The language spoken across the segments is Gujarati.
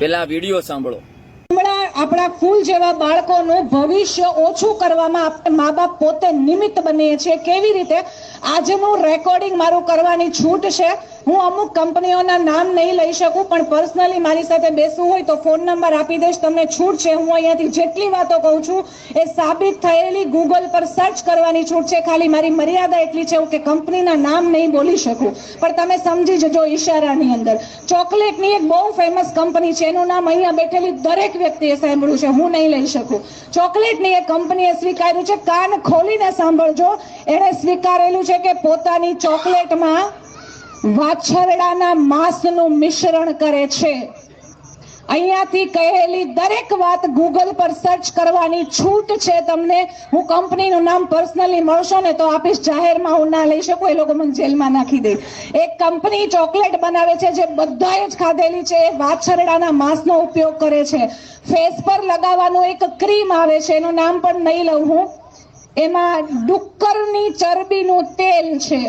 પેલા વીડિયો સાંભળો. આપણા ફૂલ જેવા બાળકોનું ભવિષ્ય ઓછું કરવામાં આપણે મા બાપ પોતે નિમિત્ત બનીએ છીએ કેવી રીતે? આજનું રેકોર્ડિંગ મારું કરવાની છૂટ છે. હું અમુક કંપનીઓના નામ નહીં લઈ શકું, પણ પર્સનલી મારી સાથે બેસવું હોય તો ફોન નંબર આપી દઈશ. તમને છૂટ છે. હું અહીંયાથી જેટલી વાતો કહું છું, એ સાબિત થયેલી ગૂગલ પર સર્ચ કરવાની છૂટ છે. ખાલી મારી મર્યાદા એટલી છે કે કંપનીના નામ નહીં બોલી શકું. પણ તમે સમજી જજો ઈશારાની અંદર. ચોકલેટની એક બહુ ફેમસ કંપની છે. એનું નામ અહીંયા બેઠેલી દરેક વ્યક્તિએ સાંભળ્યું છે. હું નહીં લઈ શકું. ચોકલેટની એક કંપનીએ સ્વીકાર્યું છે. કાન ખોલીને સાંભળજો. એણે સ્વીકારેલું છે કે પોતાની ચોકલેટમાં વાછરડાના માંસનું મિશ્રણ કરે છે. અહીંયાથી કહેલી દરેક વાત ગૂગલ પર સર્ચ કરવાની છૂટ છે તમને. હું કંપનીનું નામ પર્સનલી મળશો ને તો આપીશ જાહેરમાં હું ના લઈ શકું, એ લોકો મને જેલમાં નાખી દે. એક કંપની ચોકલેટ બનાવે છે જે બધાએ જ ખાધેલી છે, એ વાછરડાના માંસનો ઉપયોગ કરે છે. ફેસ પર લગાવવાનું એક ક્રીમ આવે છે, એનું નામ પણ નહીં લઉં હું. એમાં ડુક્કરની ચરબીનું તેલ છે.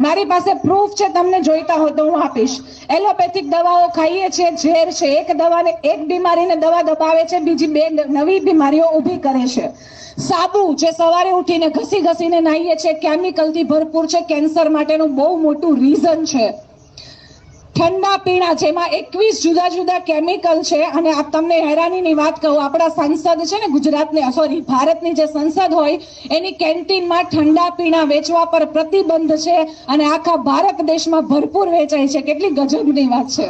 મારી પાસે પ્રૂફ છે, તમને જોઈતા હોય તો હું આપીશ. એલોપેથિક દવાઓ ખાઈએ છીએ, ઝેર છે. એક દવાને એક બીમારીને દવા દબાવે છે, બીજી બે નવી બીમારીઓ ઊભી કરે છે. સાબુ જે સવારે ઉઠીને ઘસી ઘસીને નાહીએ છીએ કેમિકલથી ભરપૂર છે કેન્સર માટેનું બહુ મોટું રીઝન છે. ઠંડા પીણા, જેમાં એકવીસ જુદા જુદા કેમિકલ છે, અને આ તમને હેરાનીની વાત કહું, આપણા સંસદ છે ને ગુજરાતની સોરી ભારતની જે સંસદ હોય, એની કેન્ટીનમાં ઠંડા પીણા વેચવા પર પ્રતિબંધ છે, અને આખા ભારત દેશમાં ભરપૂર વેચાય છે. કેટલી ગજબની વાત છે.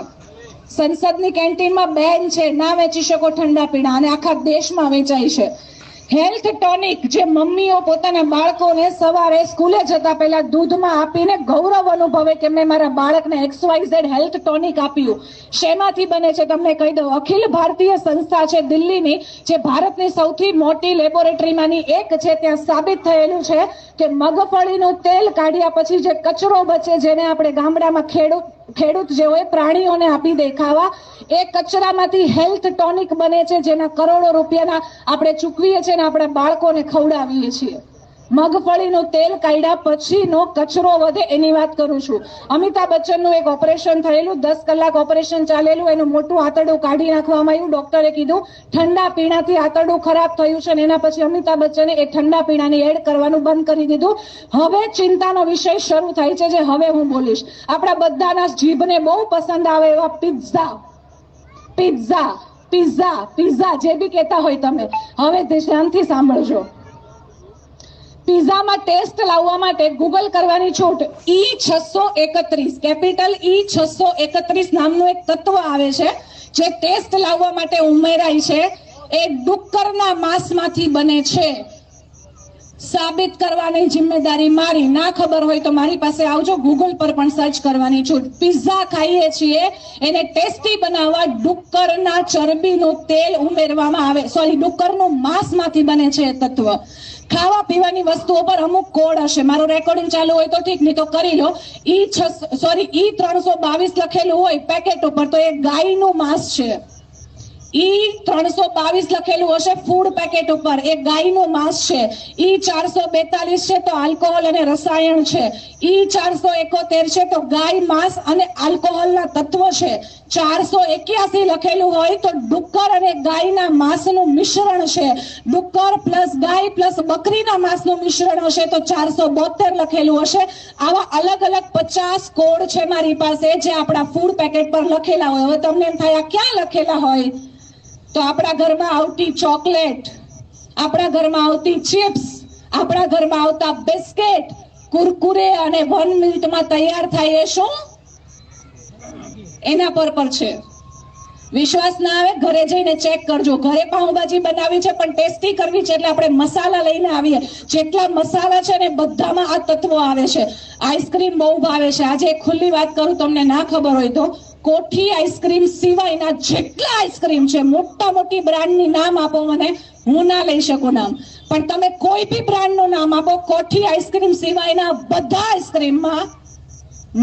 સંસદની કેન્ટીનમાં બેન છે, ના વેચી શકો ઠંડા પીણા, અને આખા દેશમાં વેચાય છે. હેલ્થ ટોનિક જે મમ્મીઓ પોતાના બાળકોને સવારે સ્કૂલે જતા પહેલા દૂધમાં આપીને ગૌરવ અનુભવે કે મેં મારા બાળકને એક્સવાયઝેડ હેલ્થ ટોનિક આપ્યું. શેમાંથી બને છે તમને કહી દઉં. અખિલ ભારતીય સંસ્થા છે દિલ્હીની, જે ભારતની સૌથી મોટી લેબોરેટરીમાંની એક છે. ત્યાં સાબિત થયેલું છે કે મગફળીનું તેલ કાઢ્યા પછી જે કચરો બચે જેને આપણે ગામડામાં ખેડૂત ખેડૂત જેઓએ પ્રાણીઓને આપી દેખાવા, એ કચરામાંથી હેલ્થ ટોનિક બને છે, જેના કરોડો રૂપિયાના આપણે ચૂકવીએ છીએ અને આપણા બાળકોને ખવડાવીએ છીએ. મગફળીનું તેલ કાઢ્યા પછીનો કચરો વધે એની વાત કરું છું. અમિતાભ બચ્ચનનું એક ઓપરેશન થયેલું, દસ કલાક ઓપરેશન ચાલેલું, એનું મોટું આંતરડું કાઢી નાખવામાં આવ્યું. ડોક્ટરે કીધું, ઠંડા પીણાથી આંતરડું ખરાબ થયું છે અને એના પછી અમિતાભ બચ્ચને એ ઠંડા પીણાની એડ કરવાનું બંધ કરી દીધું. હવે ચિંતાનો વિષય શરૂ થાય છે જે હવે હું બોલીશ. આપણા બધાના જીભને બહુ પસંદ આવે એવા પિઝા. પિઝા પિઝા પિઝા જે બી કહેતા હોય તમે. હવે ધ્યાનથી સાંભળજો. પિઝામાં ટેસ્ટ લાવવા માટે ગૂગલ કરવાની છૂટ. ઈ છસો એકત્રીસ. કેપિટલ ઈ છસો એકત્રીસ નામનું એક તત્વ આવે છે, જે ટેસ્ટ લાવવા માટે ઉમેરાય છે. એ ડુક્કરના માંસમાંથી બને છે. સાબિત કરવાની જિમ્મેદારી મારી. ના ખબર હોય તો મારી પાસે આવજો. ગૂગલ પર પણ સર્ચ કરવાની છૂટ પિઝા ખાઈએ છીએ. એને ટેસ્ટી બનાવવા ડુક્કરના ચરબીનું તેલ ઉમેરવામાં આવે. સોરી ડુક્કરનું માંસમાંથી બને છે તત્વ. ખાવા પીવાની વસ્તુઓ પર અમુક કોડ હશે. મારો રેકોર્ડિંગ ચાલુ હોય તો ઠીક, નહીં તો કરી લો. ઈ સોરી ઈ ત્રણસો બાવીસ લખેલું હોય પેકેટ ઉપર તો એ ગાયનું માંસ છે. ઈ ત્રણસો બાવીસ લખેલું હશે ફૂડ પેકેટ ઉપર. એ ગાયનું માંસ છે. ઈ ચારસો બેતાલીસ છે તો આલ્કોહોલ અને રસાયણ છે. ઈ ચારસો એકોતેર છે તો ગાય, માંસ અને આલ્કોહોલના તત્વ છે. ચારસો એક્યાસી લખેલું હોય તો ડુક્કર અને ગાયના માંસનું મિશ્રણ છે. ડુક્કર પ્લસ ગાય પ્લસ બકરીના માંસનું મિશ્રણ હશે તો ચારસો બોતેર લખેલું હશે. આવા અલગ અલગ પચાસ કોડ છે મારી પાસે જે આપણા ફૂડ પેકેટ પર લખેલા હોય. હવે તમને એમ થાય ક્યાં લખેલા હોય? તો આપણા ઘરમાં આવતી ચોકલેટ, આપણા ઘરમાં આવતી ચિપ્સ, આપણા ઘરમાં આવતા બિસ્કેટ, કુરકુરે અને વન મિનિટમાં તૈયાર થાય એ શું? એના પર પર છે. વિશ્વાસ ના આવે, ઘરે જઈને ચેક કરજો. ઘરે પાઉંભાજી બનાવી છે, પણ ટેસ્ટી કરવી છે એટલે આપણે મસાલા લઈને આવીએ. જેટલા મસાલા છે ને બધામાં આ તત્વો આવે છે. આઈસ્ક્રીમ બહુ ભાવે છે. આજે ખુલ્લી વાત કરું, તમને ના ખબર હોય તો. કોઠી આઈસ્ક્રીમ સિવાયના જેટલા આઈસ્ક્રીમ છે મોટા મોટી બ્રાન્ડની નામ આપો મને, હું ના લઈ શકું નામ. પણ તમે કોઈ બી બ્રાન્ડનું નામ આપો, કોઠી આઈસ્ક્રીમ સિવાયના બધા આઈસ્ક્રીમમાં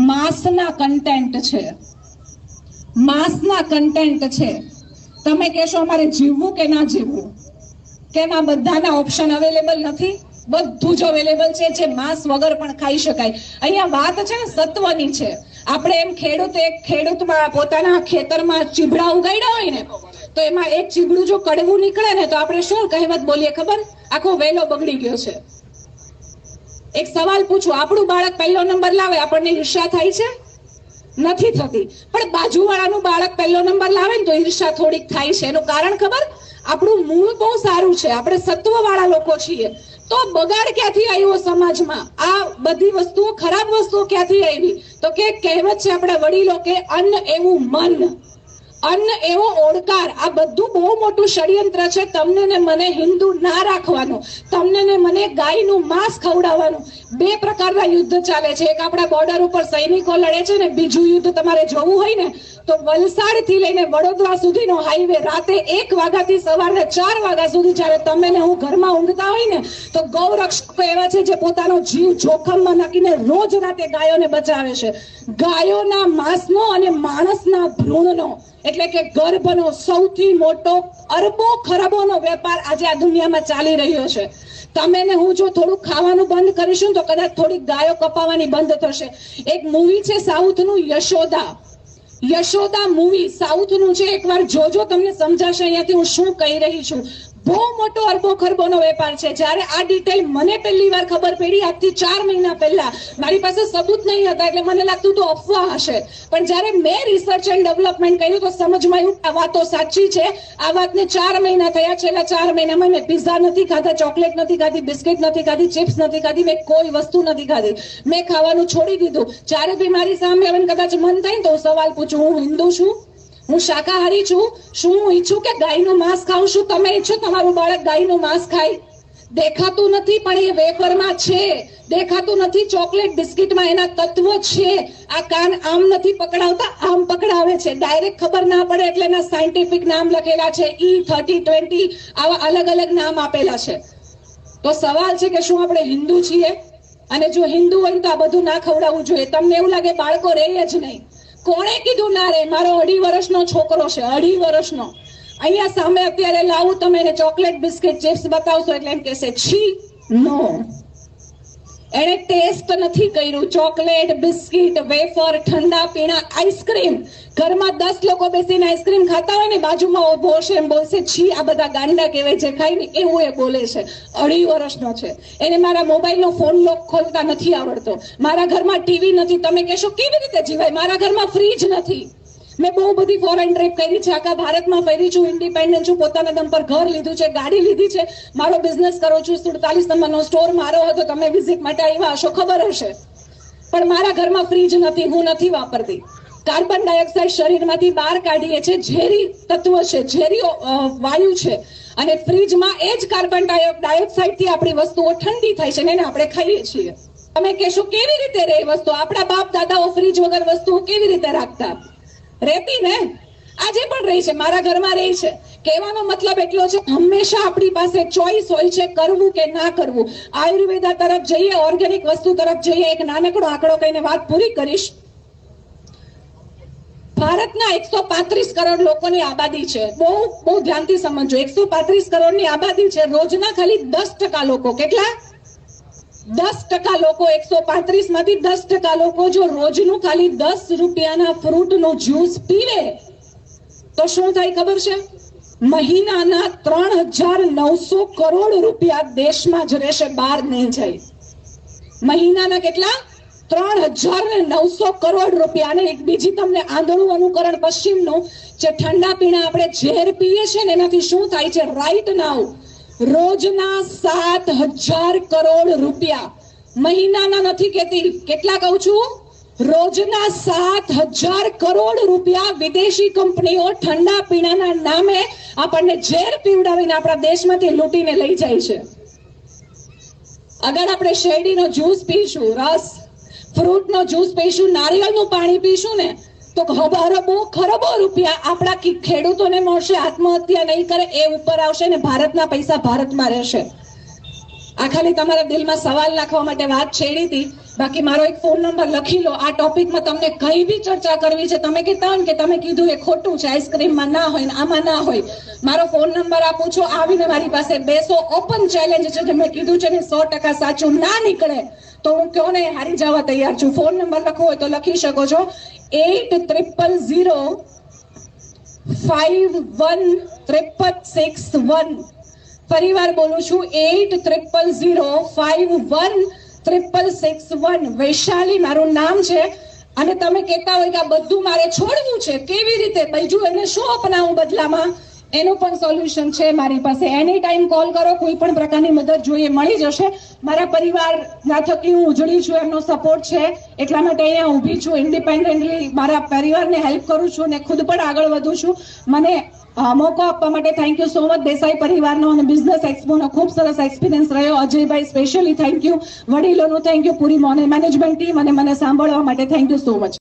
માંસના કન્ટેન્ટ છે. માંસના કન્ટેન્ટ છે. તમે કહેશો અમારે જીવવું કે ના જીવવું? કેમ આ બધાના ઓપ્શન અવેલેબલ નથી? બધું જ અવેલેબલ છે, જે માંસ વગર પણ ખાઈ શકાય. અહીંયા વાત છે ને સત્વની છે. આપણે એમ ખેડૂત એક ખેડૂતમાં પોતાના ખેતરમાં ચીભડા ઉગાડ્યા હોય ને, તો એમાં એક ચીબડું જો કડવું નીકળે ને, તો આપણે શું કહેવત બોલીએ ખબર? આખો વેલો બગડી ગયો છે. એક સવાલ પૂછો, આપણું બાળક પહેલો નંબર લાવે, આપણને ઈર્ષા થાય છે? નથી થતી. પણ બાજુવાળાનું બાળક પહેલો નંબર લાવે ને, તો ઈર્ષા થોડીક થાય છે. એનું કારણ ખબર? આપણું મૂળ બહુ સારું છે. આપણે સત્વવાળા લોકો છીએ. તો બગાડ ક્યાંથી આવ્યો સમાજમાં? આ બધી વસ્તુઓ ખરાબ વસ્તુઓ ક્યાંથી આવી? તો કે કહેવત છે આપણા વડીલો કે અન્ન એવું મન. અન્ન એવો ઓળકાર, આ બધું બહુ મોટું ષડયંત્ર છે, તમને ને મને હિન્દુ ના રાખવાનું, તમને ને મને ગાયનું માંસ ખવડાવવાનું. બે પ્રકારના યુદ્ધ ચાલે છે, એક આપણા બોર્ડર ઉપર સૈનિકો લડે છે ને બીજું યુદ્ધ તમારે જોવું હોય ને, તો વલસાડથી લઈને વડોદરા સુધીનો હાઈવે રાતે એક વાગ્યાથી સવારે ચાર વાગ્યા સુધી જ્યારે તમે ને હું ઘરમાં ઊંઘતા હોય ને, તો ગૌરક્ષકો એવા છે જે પોતાનો જીવ જોખમમાં નાખીને રોજ રાતે ગાયોને બચાવે છે. ગાયોના માંસનો અને માણસના ભ્રૂણનો એટલે કે ગર્ભનો સૌથી મોટો અરબો ખરબોનો વેપાર આજે આ દુનિયામાં ચાલી રહ્યો છે. તમે ને હું જો થોડું ખાવાનું બંધ કરીશું તો કદાચ થોડીક ગાયો કપાવાની બંધ થશે. એક મૂવી છે સાઉથનું યશોદા. યશોદા મૂવી સાઉથનું છે. એકવાર જોજો, તમને સમજાશે અહીંયાથી હું શું કહી રહી છું. બહુ મોટો અરબો ખરબોનો વેપાર છે. જ્યારે આ ડિટેલ મને પહેલી વાર ખબર પડી, આજથી ચાર મહિના પહેલા. મારી પાસે સબૂત નહીં હતા, એટલે મને લાગતું તો અફવા હશે. પણ જ્યારે મેં રિસર્ચ એન્ડ ડેવલપમેન્ટ કર્યું, તો સમજમાં આવ્યું આ વાતો સાચી છે. આ વાતને ચાર મહિના થયા, છેલ્લા ચાર મહિનામાં મેં પિઝા નથી ખાધા ચોકલેટ નથી ખાધી બિસ્કિટ નથી ખાધી ચિપ્સ નથી ખાધી, મેં કોઈ વસ્તુ નથી ખાધી. મેં ખાવાનું છોડી દીધું. જ્યારે બી મારી સામે હવે કદાચ મન થાય ને તો સવાલ પૂછું, હું હિન્દુ છું? હું શાકાહારી છું, શું હું ઈચ્છું કે ગાયનું માંસ ખાઉં છું? તમે ઈચ્છો તમારું બાળક ગાયનું માંસ ખાય. દેખાતું નથી, પણ એ વેફરમાં છે. દેખાતું નથી, ચોકલેટ બિસ્કિટમાં એના તત્વો છે. આ કાન આમ નથી પકડાવતા, આમ પકડાવે છે. ડાયરેક્ટ ખબર ના પડે એટલે એના સાયન્ટિફિક નામ લખેલા છે. ઈ થર્ટી ટ્વેન્ટી આવા અલગ અલગ નામ આપેલા છે. તો સવાલ છે કે શું આપણે હિન્દુ છીએ? અને જો હિન્દુ હોય તો આ બધું ના ખવડાવવું જોઈએ. તમને એવું લાગે બાળકો રહે જ નહીં. કોણે કીધું, ના રે, મારો અઢી વર્ષનો છોકરો છે, અઢી વર્ષનો. અહીંયા સામે અત્યારે લાવું, તમે એને ચોકલેટ બિસ્કિટ ચિપ્સ બતાવશો, એટલે એમ કહેશે, છી, નો. એણે ટેસ્ટ નથી કર્યું. ચોકલેટ, બિસ્કિટ, વેફર, ઠંડા પીણા, આઈસ્ક્રીમ. ઘરમાં દસ લોકો બેસીને આઈસ્ક્રીમ ખાતા હોય ને, બાજુમાં ઊભો હશે એમ બોલશે, છી, આ બધા ગાંડા કહેવાય જે ખાય ને. એવું એ બોલે છે. અઢી વર્ષનો છે. એને મારા મોબાઈલનો ફોન લોક ખોલતા નથી આવડતો. મારા ઘરમાં ટીવી નથી. તમે કહેશો, કેવી રીતે જીવાય? મારા ઘરમાં ફ્રીજ નથી. મેં બહુ બધી ફોરેન ટ્રીપ કરી છે. આખા ભારતમાં ફરી છું ઇન્ડિપેન્ડન્ટ છું, પોતાના દમ પર ઘર લીધું છે, ગાડી લીધી છે. મારો બિઝનેસ કરું છું, સુડતાલીસ નંબરનો સ્ટોર મારો હતો, તમે વિઝિટ માટે આવ્યા હશો, ખબર હશે. પણ મારા ઘરમાં ફ્રીજ નથી, હું નથી વાપરતી. કાર્બન ડાયોક્સાઇડ શરીરમાંથી બહાર કાઢીએ છીએ, ઝેરી તત્વ છે ઝેરી વાયુ છે. અને ફ્રીજમાં એ જ કાર્બન ડાયોક્સાઇડથી આપણી વસ્તુઓ ઠંડી થાય છે ને એને આપણે ખાઈએ છીએ. તમે કહેશો, કેવી રીતે રે વસ્તુ? આપણા બાપ દાદાઓ ફ્રીજ વગર વસ્તુઓ કેવી રીતે રાખતા? રહેતી ને? આજે પણ રહી છે, મારા ઘરમાં રહી છે. કહેવાનો મતલબ એટલો છે, હંમેશા આપણી પાસે ચોઈસ હોય છે કરવું કે ના કરવું. આયુર્વેદા તરફ જઈએ ઓર્ગેનિક વસ્તુ તરફ જઈએ, એક નાનકડો આંકડો કહીને વાત પૂરી કરીશ. ભારતના એકસો પાંત્રીસ કરોડ લોકોની આબાદી છે. બહુ બહુ ધ્યાનથી સમજો એકસો પાંત્રીસ કરોડની આબાદી છે. રોજના ખાલી દસ ટકા લોકો. કેટલા? દસ ટકા લોકો એકસો પાંત્રીસમાંથી દસ ટકા લોકો જો રોજનું ખાલી દસ રૂપિયાના ફ્રૂટનું જ્યુસ પીવે, તો શું થાય ખબર છે? મહિનાના ત્રણ હજાર નવસો કરોડ રૂપિયા દેશમાં જ રહેશે, બહાર નહીં જાય. મહિનાના કેટલા? ત્રણ હજાર ને નવસો કરોડ રૂપિયા. અને એક બીજી તમને આંધળું અનુકરણ પશ્ચિમનું, જે ઠંડા પીણા આપણે ઝેર પીએ છીએ ને એનાથી શું થાય છે? રાઈટ નાવ રોજના સાત હજાર કરોડ રૂપિયા. મહિનાના નથી કેતી. કેટલા કહું છું? રોજના સાત હજાર કરોડ રૂપિયા વિદેશી કંપનીઓ ઠંડા પીણાના નામે આપણને ઝેર પીવડાવીને આપણા દેશમાંથી લૂંટીને લઈ જાય છે. અગર આપણે શેરડીનો જ્યુસ પીશું, રસ, ફ્રૂટનો જ્યુસ પીશું, નારિયેળનું પાણી પીશું ને તો અરબો ખરબો રૂપિયા આપણા ખેડૂતોને મળશે, આત્મહત્યા નહીં કરે એ ઉપર આવશે ને ભારતના પૈસા ભારતમાં રહેશે. આ ખાલી તમારા દિલમાં સવાલ નાખવા માટે વાત છેડી હતી બાકી મારો એક ફોન નંબર લખી લો. આ ટોપિકમાં તમને કઈ બી ચર્ચા કરવી છે, તમે કહેતા ને કે તમે કીધું એ ખોટું છે આઈસ્ક્રીમમાં ના હોય ને આમાં ના હોય. મારો ફોન નંબર આપું છું, આવીને મારી પાસે બેસો. ઓપન ચેલેન્જ છે જે મેં કીધું છે ને સો ટકા સાચું ના નીકળે. તો હું કયો ને હારી જવા તૈયાર છું? ફોન નંબર લખવો હોય તો લખી શકો છો. Eight triple zero five one triple six one ફરીવાર બોલું છું. Eight triple zero five one triple six one Vaishali, મારું નામ છે. અને તમે કહેતા હોય કે આ બધું મારે છોડવું છે. કેવી રીતે? બીજું એને શું અપનાવું બદલામાં? એનું પણ સોલ્યુશન છે. મારી પાસે એની ટાઈમ કોલ કરો. કોઈ પણ પ્રકારની મદદ જોઈએ, મળી જશે. મારા પરિવાર ના થકી હું ઉજળી છું, એમનો સપોર્ટ છે. એટલા માટે અહીંયા ઊભી છું. ઇન્ડિપેન્ડન્ટલી મારા પરિવારને હેલ્પ કરું છું અને ખુદ પણ આગળ વધું છું. મને મોકો આપવા માટે thank you so much Desai પરિવારનો અને બિઝનેસ એક્સપોનો ખૂબ સરસ એક્સપિરિયન્સ રહ્યો. અજયભાઈ સ્પેશિયલી થેન્ક યુ વડીલોનું થેન્ક યુ પૂરી મોને મેનેજમેન્ટ ટીમ અને મને સાંભળવા માટે થેન્ક યુ સો મચ